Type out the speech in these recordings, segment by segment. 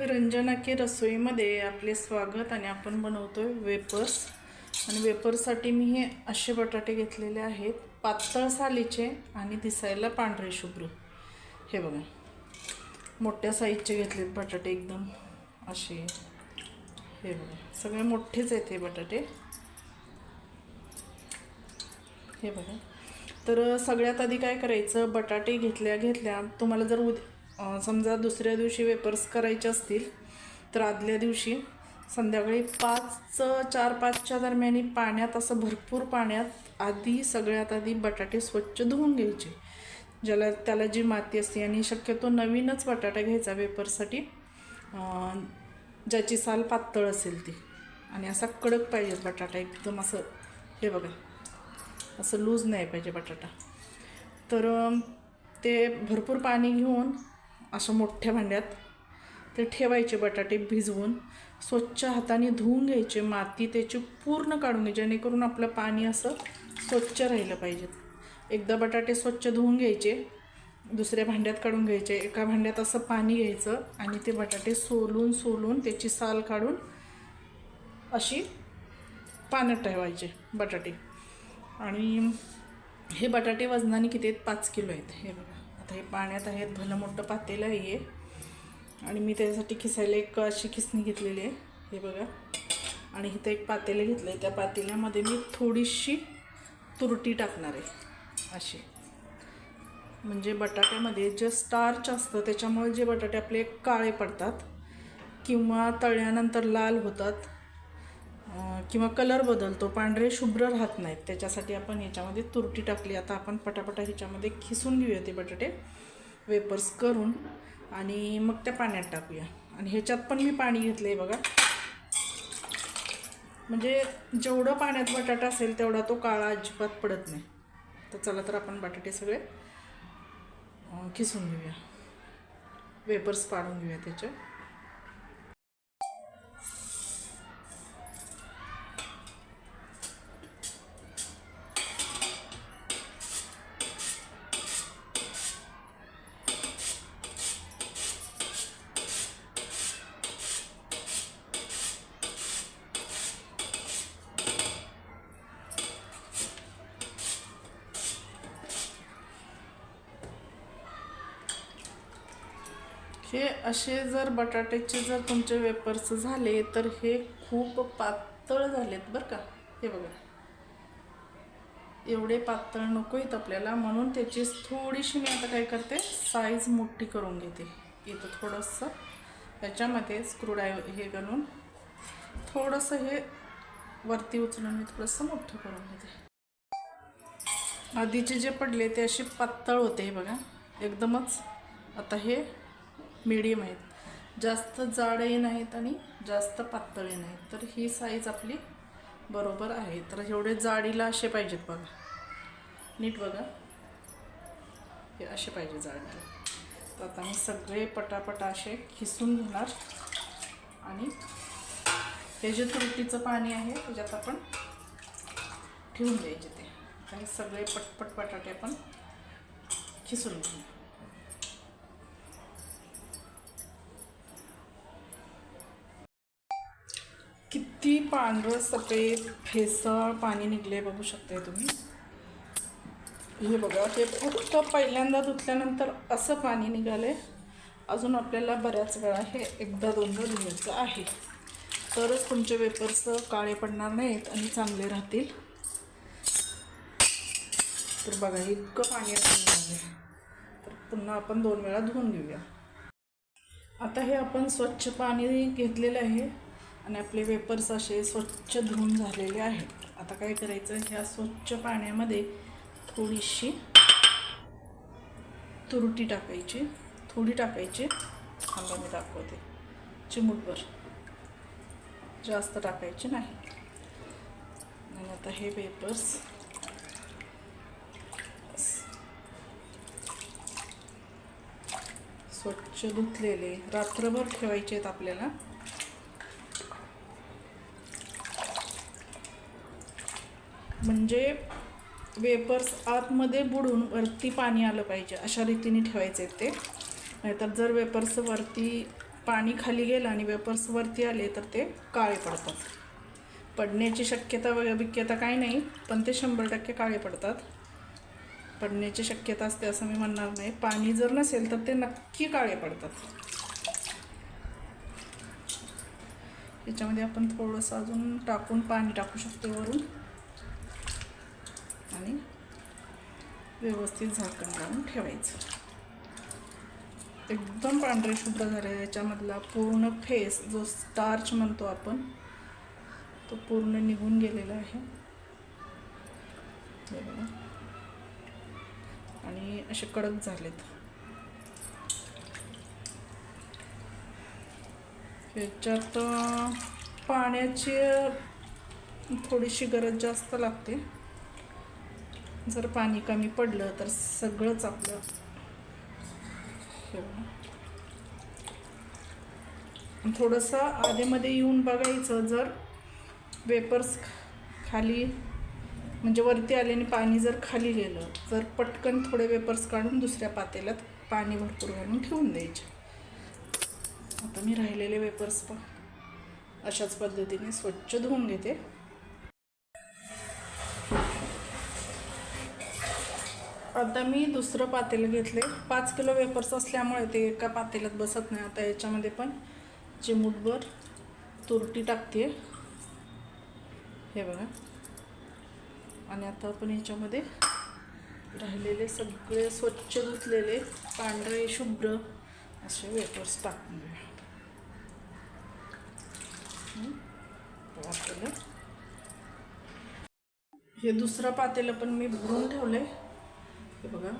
रंजना की रसोईमध्ये आपले स्वागत आणि आपण बनवतो आहे वेपर्स. आणि वेपर्ससाठी मी हे असे बटाटे घेतलेले आहेत पातळ सालीचे आणि दिसायला पांढरे शुभ्र. हे बघा. मोठ्या साईजचे घेतलेत बटाटे एकदम असे. हे बघा. सगळे मोठेच आहेत हे बटाटे. हे बघा. तर सगळ्यात आधी काय करायचं? बटाटे घेतल्या घेतल्या तुम्हाला जर उद्या समजा दुसऱ्या दिवशी वेपर्स करायचे असतील तर आदल्या दिवशी संध्याकाळी पाच चार पाचच्या दरम्यान पाण्यात असं भरपूर पाण्यात आधी सगळ्यात आधी बटाटे स्वच्छ धुवून घ्यायचे. ज्याला त्याला जी माती असते आणि शक्यतो नवीनच बटाटा घ्यायचा वेपर्ससाठी ज्याची साल पातळ असेल ती. आणि असा कडक पाहिजे बटाटा एकदम असं हे बघा असं लूज नाही पाहिजे बटाटा. तर ते भरपूर पाणी घेऊन असं मोठ्या भांड्यात ते ठेवायचे बटाटे भिजवून स्वच्छ हाताने धुवून घ्यायचे माती त्याची पूर्ण काढून घ्यायची जेणेकरून आपलं पाणी असं स्वच्छ राहिलं पाहिजे. एकदा बटाटे स्वच्छ धुवून घ्यायचे दुसऱ्या भांड्यात काढून घ्यायचे एका भांड्यात असं पाणी घ्यायचं आणि ते बटाटे सोलून सोलून त्याची साल काढून अशी पाण्यात ठेवायचे बटाटे. आणि हे बटाटे वजनाने किती आहेत? पाच किलो आहेत. हे बघा. आता हे पाण्यात आहेत भलं मोठं पातेलं आहे आणि मी त्याच्यासाठी खिसायला एक अशी खिसणी घेतलेली आहे हे बघा. आणि इथं एक पातेलं घेतलं आहे त्या पातेल्यामध्ये मी थोडीशी तुरटी टाकणार आहे अशी. म्हणजे बटाट्यामध्ये जे स्टार्च असतं त्याच्यामुळे जे बटाटे आपले काळे पडतात किंवा तळल्यानंतर लाल होतात किंवा कलर बदलतो पांढरे शुभ्र राहत नाहीत. त्याच्यासाठी आपण याच्यामध्ये तुरटी टाकली. आता आपण पटापटा ह्याच्यामध्ये खिसून घेऊया ते बटाटे. वेपर्स करून आणि मग त्या पाण्यात टाकूया. आणि ह्याच्यात पण मी पाणी घेतलं आहे बघा. म्हणजे जेवढं पाण्यात बटाटा असेल तेवढा तो काळा अजिबात पडत नाही. तर चला तर आपण बटाटे सगळे खिसून घेऊया. वेपर्स पाडून घेऊया त्याचे. हे असे जर बटाट्याचे जर तुमचे वेपर्स झाले तर हे खूप पातळ झालेत बरं का. हे बघा. एवढे पातळ नको आहेत आपल्याला म्हणून त्याची थोडीशी मी आता काय करते साईज मोठी करून घेते. इथं थोडंसं त्याच्यामध्ये स्क्रूडाय हे घालून थोडंसं हे वरती उचलून मी थोडंसं मोठं करून घेते. आधीचे जे पडले ते असे पातळ होते हे बघा. एकदमच. आता हे मिडियम आहेत. जास्त जाडही नाहीत आणि जास्त पातळी नाहीत. तर ही साईज आपली बरोबर आहे. तर एवढे जाडीला असे पाहिजेत बघा. नीट बघा. हे असे पाहिजे जाडीला तर आता मी सगळे पटापटा असे खिसून घेणार. आणि हे जे तुरटीचं पाणी आहे त्याच्यात आपण ठेवून द्यायचे ते. आणि सगळे पटपट बटाटे आपण खिसून घेऊ किती पांढरं सफेद फेसळ पाणी निघले बघू शकते तुम्ही. हे बघा हे फक्त पहिल्यांदा धुतल्यानंतर असं पाणी निघाले अजून आपल्याला बऱ्याच वेळा हे एकदा दोनदा धुवायचं आहे. तरच तुमचे वेपर्स काळे पडणार नाहीत आणि चांगले राहतील. तर बघा इतकं पाणी आहे तर पुन्हा आपण दोन वेळा धुवून घेऊया. आता हे आपण स्वच्छ पाणी घेतलेलं आहे. आणि आपले वेपर्स असे स्वच्छ धुवून झालेले आहेत. आता काय करायचं? ह्या स्वच्छ पाण्यामध्ये थोडीशी तुरटी टाकायची. थोडी टाकायची. थांबा मी दाखवते. चिमूटभर. जास्त टाकायची नाही. आणि आता हे वेपर्स स्वच्छ धुतलेले. रात्रभर ठेवायचे आहेत आपल्याला. म्हणजे वेपर्स आतमध्ये बुडून वरती पाणी आलं पाहिजे अशा रीतीने ठेवायचे आहेत ते. नाहीतर जर वेपर्स वरती पाणी खाली गेलं आणि वेपर्स वरती आले तर ते काळे पडतात. पडण्याची शक्यता वगैरे विक्यता काही नाही पण ते शंभर टक्के काळे पडतात. पडण्याची शक्यता असते असं मी म्हणणार नाही. पाणी जर नसेल तर ते नक्की काळे पडतात. याच्यामध्ये आपण थोडंसं अजून टाकून पाणी टाकू शकतो वरून. आणि व्यवस्थित झाकण लावून ठेवायचं. एकदम पांढरे शुभ्र झाले याच्यामधला पूर्ण फेस जो स्टार्च म्हणतो आपण तो पूर्ण निघून गेलेला आहे. आणि असे कडक झालेत. ह्याच्यात पाण्याची थोडीशी गरज जास्त लागते. जर पाणी कमी पडलं तर सगळंच आपलं थोडंसं आधेमध्ये येऊन बघायचं जर वेपर्स खाली म्हणजे वरती आल्याने पाणी जर खाली गेलं तर पटकन थोडे वेपर्स काढून दुसऱ्या पातेल्यात पाणी भरपूर घालून ठेवून द्यायचे. आता मी राहिलेले वेपर्स पण अशाच पद्धतीने स्वच्छ धुवून घेते. आता मी दुसरं पातेलं घेतले. पाच किलो वेपर्स असल्यामुळे ते एका पातेल्यात बसत नाही आता याच्यामध्ये पण. चिमूटभर तुरटी टाकते. हे बघा. आणि आता आपण याच्यामध्ये राहिलेले सगळे स्वच्छ धुतलेले पांढरे शुभ्र असे वेपर्स टाकून घेऊया हे दुसरं पातेलं पण मी भरून ठेवलं आहे हे बघा.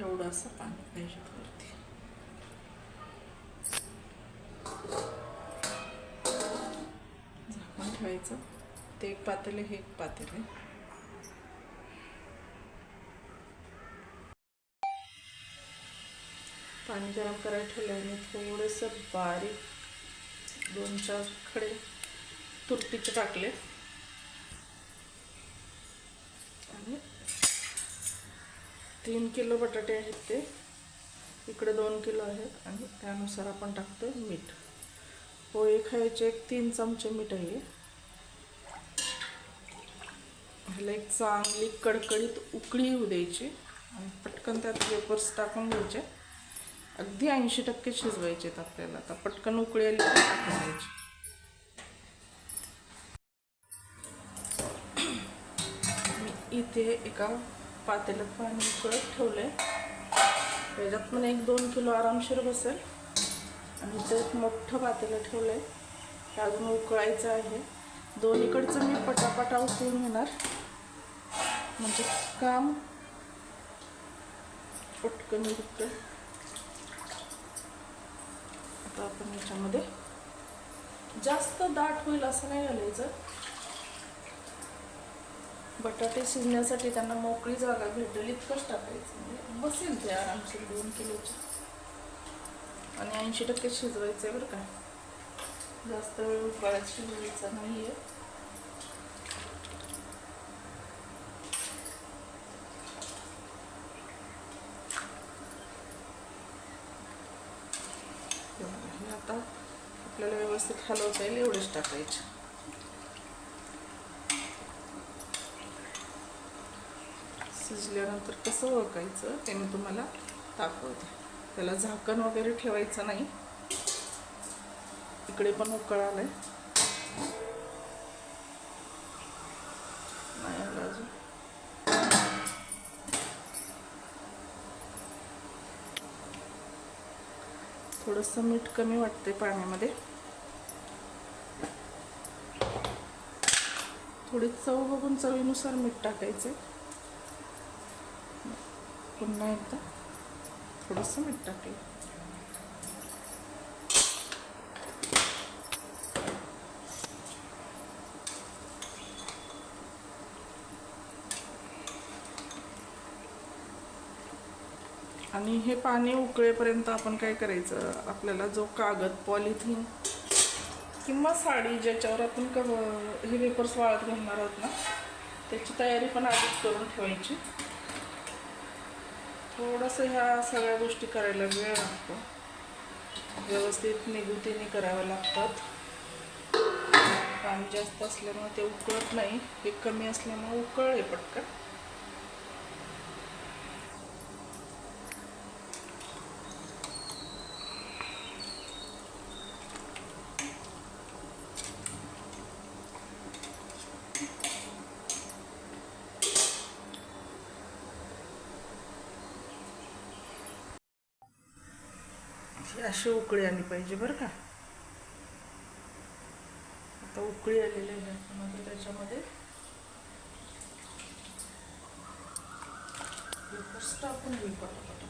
एवढं असं पाणी पाहिजे वरती. झाकून ठेवायचं. ते एक पातेले हे एक पातेले पाणी गरम करायला ठेवलं आणि थोडंसं बारीक दोन चार खडे तुरटीचे टाकले आणि तीन किलो बटाटे आहेत ते. इकडे दोन किलो आहेत आणि त्यानुसार आपण टाकतोय मीठ. हो, पोहे खायचे एक तीन चमचे मीठ आहे ह्याला एक चांगली कडकडीत उकळी येऊ द्यायची आणि पटकन त्यात वेपर्स टाकून घ्यायचे. अगदी ऐंशी टक्के शिजवायचे आहेत आपल्याला. आता पटकन उकळी आली टाकून द्यायची इथे एका पातेल्यात पाणी उकळत ठेवलं आहे त्याच्यात पण एक दोन किलो आरामशीर बसेल. आणि ते एक मोठं पातेलं ठेवलं आहे ते अजून उकळायचं आहे. दोन्हीकडचं मी पटापटा उकळून घेणार. म्हणजे काम पटकन उरतं आता आपण याच्यामध्ये जास्त दाट होईल असं नाही घालायचं. बटाटे शिजण्यासाठी त्यांना मोकळी जागा भेटेल इतकंच टाकायचं. म्हणजे बसेल ते आरामशीर दोन किलोचे. आणि ऐंशी टक्के शिजवायचं आहे बरं का. जास्त वेळ उकळायला शिजवायचा नाही आहे आता आपल्याला व्यवस्थित हलवता येईल एवढेच टाकायचे. शिजल्यानंतर कसं ओळखायचं ते मी तुम्हाला दाखवते. त्याला झाकण वगैरे ठेवायचं नाही. इकडे पण उकळ आलाय नाही आला अजून. थोडंसं मीठ कमी वाटते पाण्यामध्ये. थोडी चव बघून चवीनुसार मीठ टाकायचं पुन्हा एकदा थोडंसं मीठ टाकलं आणि हे पाणी उकळेपर्यंत आपण काय करायचं? आपल्याला जो कागद पॉलिथिन किंवा साडी ज्याच्यावर आपण क हे पेपर्स वाळत घालणार आहोत ना त्याची तयारी पण आधीच करून ठेवायची. थोडंसं ह्या सगळ्या गोष्टी करायला वेळ लागतो. व्यवस्थित निगुतीने कराव्या लागतात. पाणी जास्त असल्यामुळे ते उकळत नाही. हे कमी असल्यामुळे उकळले पटकन. अशी उकळी आली पाहिजे बरं का. आता उकळी आलेली आहे मग त्याच्यामध्ये. टाकून घेऊ पटापट.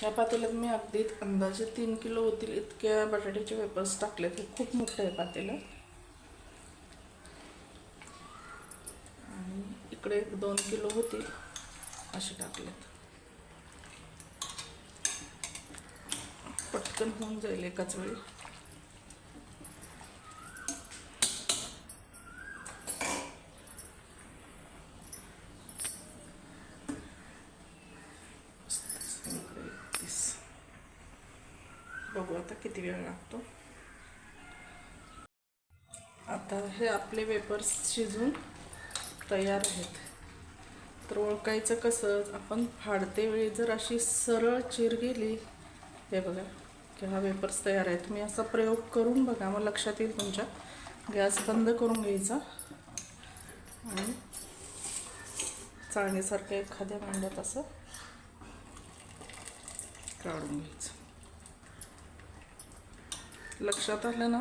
ह्या पातेल्यात मी अगदी अंदाजे तीन किलो होतील इतक्या बटाट्याचे वेपर्स टाकलेत हे खूप मोठं आहे पातेलं. आणि इकडे एक दोन किलो होतील असे टाकलेत. पटकन होऊन जाईल एकाच वेळी इकडे एकतीस बघू आता किती वेळ लागतो. आता हे आपले वेपर्स शिजून तयार आहेत. तर ओळखायचं कसं आपण फाडते वेळी जर अशी सरळ चिर गेली हे बघा की हा वेपर्स तयार आहे तुम्ही असा प्रयोग करून बघा मग लक्षात येईल तुमच्या. गॅस बंद करून घ्यायचा. आणि चाळणीसारखं एखाद्या भांड्यात असं काढून घ्यायचं. लक्षात आलं ना?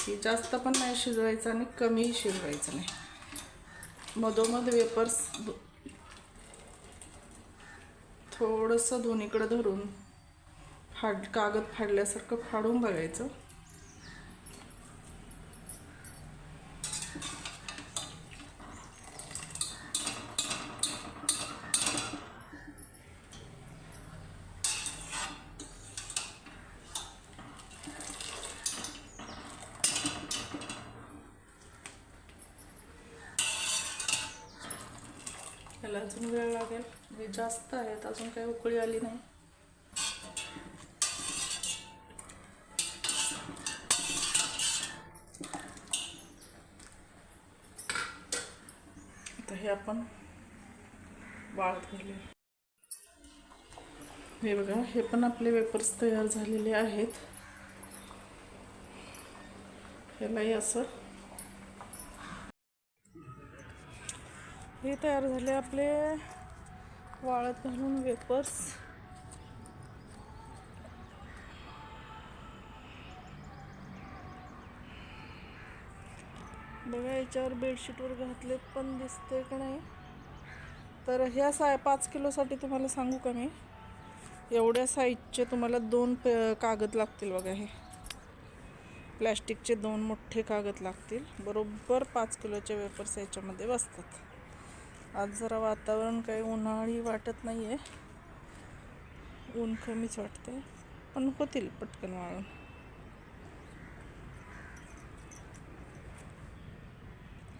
की जास्त पण नाही शिजवायचं आणि कमीही शिजवायचं नाही. मधोमध वेपर्स थोडंसं दोन्हीकडं धरून फाड कागद फाडल्यासारखं फाडून बघायचं त्याला अजून वेळ लागेल. म्हणजे जास्त आहेत अजून काही उकळी आली नाही. आता हे आपण वाळत गेले हे बघा हे पण आपले वेपर्स तयार झालेले आहेत. ह्यालाही असं हे तयार झाले आपले वाळत घालून वेपर्स. बघा याच्यावर बेडशीटवर घातलेत पण दिसते का नाही? तर ह्या साय पाच किलोसाठी तुम्हाला सांगू का मी? एवढ्या साईजचे तुम्हाला दोन प कागद लागतील बघा हे. प्लॅस्टिकचे दोन मोठे कागद लागतील. बरोबर पाच किलोचे वेपर्स याच्यामध्ये बसतात. आज जरा वातावरण काही उन्हाळी वाटत नाही आहे ऊन कमीच वाटते पण होतील पटकन वाळून.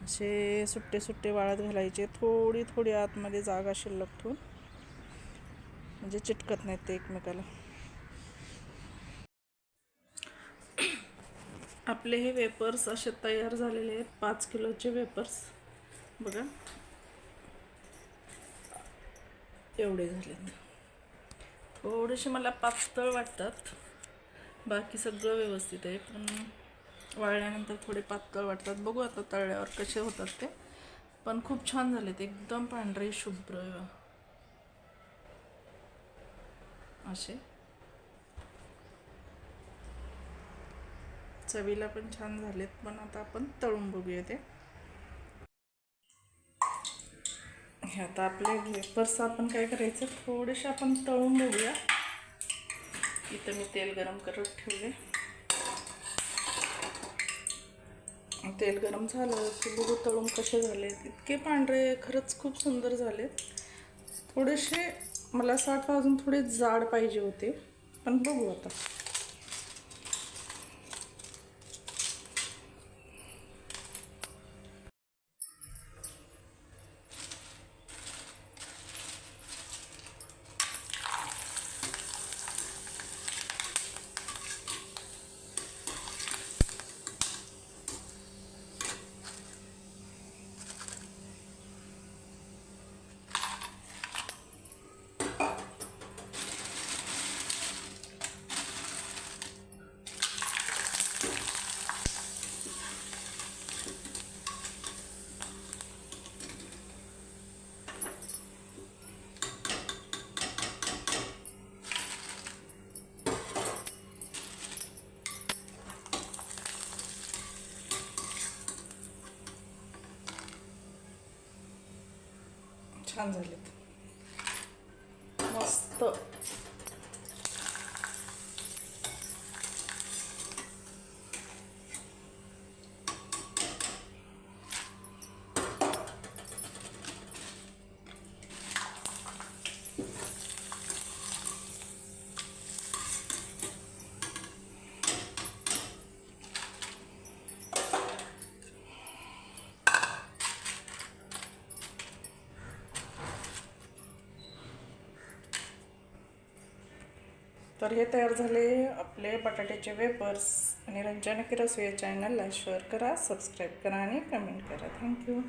असे सुट्टे सुट्टे वाळत घालायचे थोडी थोडी आतमध्ये जागा शिल्लक ठेवून. म्हणजे चिटकत नाहीत ते एकमेकाला. आपले हे वेपर्स असे तयार झालेले आहेत पाच किलोचे वेपर्स. बघा. एवढे झालेत. थोडेसे मला पातळ वाटतात. बाकी सगळं व्यवस्थित आहे पण वाळल्यानंतर थोडे पातळ वाटतात. बघू आता तळल्यावर कसे होतात ते. पण खूप छान झाले एकदम पांढरे शुभ्र. असे. चवीला पण छान झालेत पण आता आपण तळून बघूया ते. हे आता आपले वेपर्स आपण काय करायचं? थोडेसे आपण तळून बघूया. इथं मी तेल गरम करत ठेवले तेल गरम झालं की बघू तळून कसे झाले. इतके पांढरे खरंच खूप सुंदर झाले थोडेसे मला असं वाटतं अजून थोडे जाड पाहिजे होते. पण बघू आता. छान झालेत तर हे तयार झाले आपले बटाट्याचे वेपर्स. आणि रंजना किरस या चॅनलला शेअर करा सबस्क्राईब करा आणि कमेंट करा. थँक्यू